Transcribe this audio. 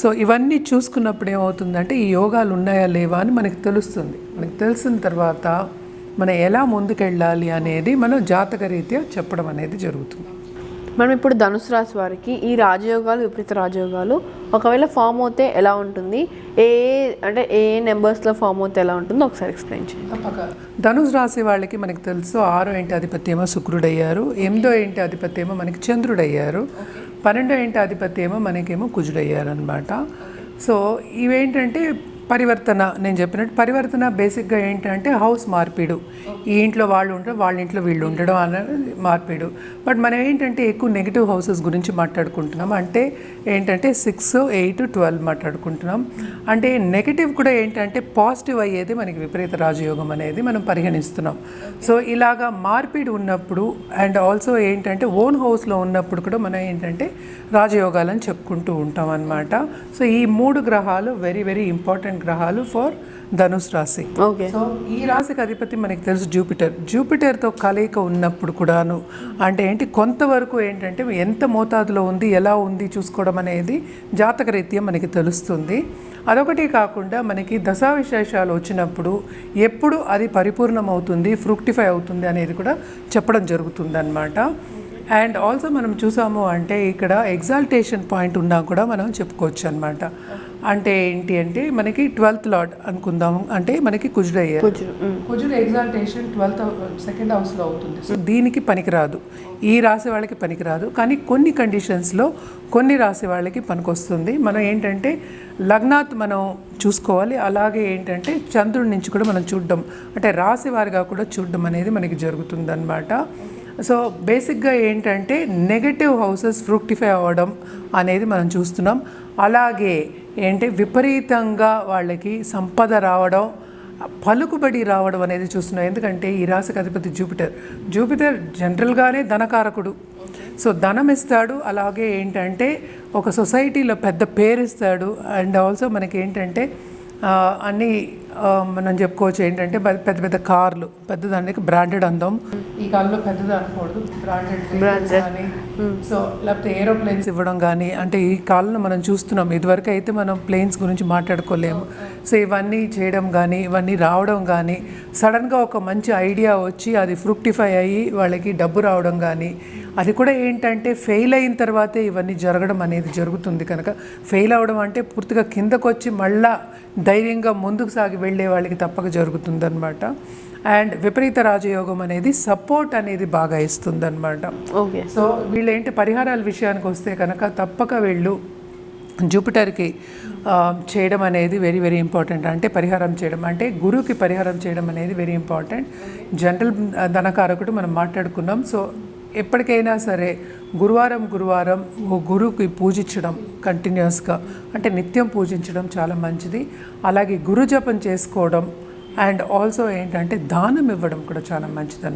So ఇవన్నీ చూసుకున్నప్పుడు ఏమవుతుందంటే ఈ యోగాలు ఉన్నాయా లేవా అని మనకు తెలుస్తుంది. మనకు తెలిసిన తర్వాత మనం ఎలా ముందుకెళ్ళాలి అనేది మనం జాతక రీత్యా చెప్పడం అనేది జరుగుతుంది. మనం ఇప్పుడు ధనుసు రాశి వారికి ఈ రాజయోగాలు విపరీత రాజయోగాలు ఒకవేళ ఫామ్ అవుతే ఎలా ఉంటుంది? ఏ అంటే ఏ నెంబర్స్లో ఫామ్ అవుతే ఎలా ఉంటుందో ఒకసారి ఎక్స్ప్లెయిన్ చేయండి. తప్పక. ధనుసు రాశి వాళ్ళకి మనకి తెలుసు ఆరో ఏంటి అధిపతి ఏమో శుక్రుడయ్యారు ఎనిమిదో ఏంటి అధిపతి ఏమో మనకి చంద్రుడయ్యారు పన్నెండో ఇంటి అధిపతి ఏమో మనకేమో కుజుడయ్యారు అనమాట సో ఇవేంటంటే పరివర్తన నేను చెప్పినట్టు పరివర్తన బేసిక్గా ఏంటంటే హౌస్ మార్పిడు. ఈ ఇంట్లో వాళ్ళు ఉండడం వాళ్ళ ఇంట్లో వీళ్ళు ఉండడం అనేది మార్పిడు. బట్ మనం ఏంటంటే ఎక్కువ నెగిటివ్ హౌసెస్ గురించి మాట్లాడుకుంటున్నాం. అంటే ఏంటంటే సిక్స్ ఎయిట్ ట్వెల్వ్ మాట్లాడుకుంటున్నాం. అంటే నెగిటివ్ కూడా ఏంటంటే పాజిటివ్ అయ్యేది మనకి విపరీత రాజయోగం అనేది మనం పరిగణిస్తున్నాం. సో ఇలాగా మార్పిడి ఉన్నప్పుడు అండ్ ఆల్సో ఏంటంటే ఓన్ హౌస్లో ఉన్నప్పుడు కూడా మనం ఏంటంటే రాజయోగాలని చెప్పుకుంటూ ఉంటాం అన్నమాట. సో ఈ మూడు గ్రహాలు వెరీ వెరీ ఇంపార్టెంట్ గ్రహాలు ఫర్ ధనుసు రాశి ఓకే సో ఈ రాశికి అధిపతి మనకి తెలుసు జూపిటర్ జూపిటర్తో కలయిక ఉన్నప్పుడు కూడాను అంటే ఏంటి కొంతవరకు ఏంటంటే ఎంత మోతాదులో ఉంది ఎలా ఉంది చూసుకోవడం అనేది జాతక రీత్యా మనకి తెలుస్తుంది అదొకటి కాకుండా మనకి దశా విశేషాలు వచ్చినప్పుడు ఎప్పుడు అది పరిపూర్ణం అవుతుంది ఫ్రూక్టిఫై అవుతుంది అనేది కూడా చెప్పడం జరుగుతుంది అనమాట అండ్ ఆల్సో మనం చూసాము అంటే ఇక్కడ ఎగ్జాల్టేషన్ పాయింట్ ఉన్నా కూడా మనం చెప్పుకోవచ్చు అనమాట అంటే ఏంటి అంటే మనకి ట్వెల్త్ లాట్ అనుకుందాం అంటే మనకి కుజుడు మ్. కుజుడు ఎగ్జాల్టేషన్ ట్వెల్త్ సెకండ్ హౌస్లో అవుతుంది. సో దీనికి పనికిరాదు. ఈ రాశి వాళ్ళకి పనికిరాదు. కానీ కొన్ని కండిషన్స్లో కొన్ని రాశి వాళ్ళకి పనికొస్తుంది. మనం ఏంటంటే లగ్నాత్ మనం చూసుకోవాలి. అలాగే ఏంటంటే చంద్రుడి నుంచి కూడా మనం చూడడం. అంటే రాశి వారిగా కూడా చూడడం అనేది మనకి జరుగుతుందన్నమాట. సో బేసిక్గా ఏంటంటే నెగటివ్ హౌసెస్ ఫ్రూక్టిఫై అవ్వడం అనేది మనం చూస్తున్నాం. అలాగే ఏంటి విపరీతంగా వాళ్ళకి సంపద రావడం పలుకుబడి రావడం అనేది చూస్తున్నాం. ఎందుకంటే ఈ రాశికి అధిపతి జూపిటర్. జూపిటర్ జనరల్గానే ధనకారకుడు. సో ధనం ఇస్తాడు అలాగే ఏంటంటే ఒక సొసైటీలో పెద్ద పేరు ఇస్తాడు. అండ్ ఆల్సో మనకి ఏంటంటే అన్నీ అన్ని మనం చెప్పుకోవచ్చు ఏంటంటే పెద్ద పెద్ద కార్లు పెద్ద దానికి బ్రాండెడ్ అందం. ఈ కాలంలో పెద్దది అనకూడదు బ్రాండెడ్ కానీ సో లేకపోతే ఏరోప్లేన్స్ ఇవ్వడం కానీ అంటే ఈ కాలంలో మనం చూస్తున్నాం. ఇదివరకు అయితే మనం ప్లేన్స్ గురించి మాట్లాడుకోలేము. సో ఇవన్నీ చేయడం కానీ ఇవన్నీ రావడం కానీ సడన్గా ఒక మంచి ఐడియా వచ్చి అది ఫ్రూక్టిఫై అయ్యి వాళ్ళకి డబ్బు రావడం కానీ అది కూడా ఏంటంటే ఫెయిల్ అయిన తర్వాతే ఇవన్నీ జరగడం అనేది జరుగుతుంది కనుక ఫెయిల్ అవ్వడం అంటే పూర్తిగా కిందకు వచ్చి మళ్ళా ధైర్యంగా ముందుకు సాగి వెళ్ళే వాళ్ళకి తప్పక జరుగుతుందన్నమాట. అండ్ విపరీత రాజయోగం అనేది సపోర్ట్ అనేది బాగా ఇస్తుందన్నమాట. ఓకే సో వీళ్ళు ఏంటి పరిహారాల విషయానికి వస్తే కనుక తప్పక వీళ్ళు. జూపిటర్కి చేయడం అనేది వెరీ వెరీ ఇంపార్టెంట్ అంటే పరిహారం చేయడం అంటే గురువుకి పరిహారం చేయడం అనేది వెరీ ఇంపార్టెంట్ జనరల్ ధనకారకుడు మనం మాట్లాడుకున్నాం. సో ఎప్పటికైనా సరే గురువారం గురువారం ఓ గురువుకి పూజించడం కంటిన్యూస్గా అంటే నిత్యం పూజించడం చాలా మంచిది. అలాగే గురు జపం చేసుకోవడం అండ్ ఆల్సో ఏంటంటే దానం ఇవ్వడం కూడా చాలా మంచిది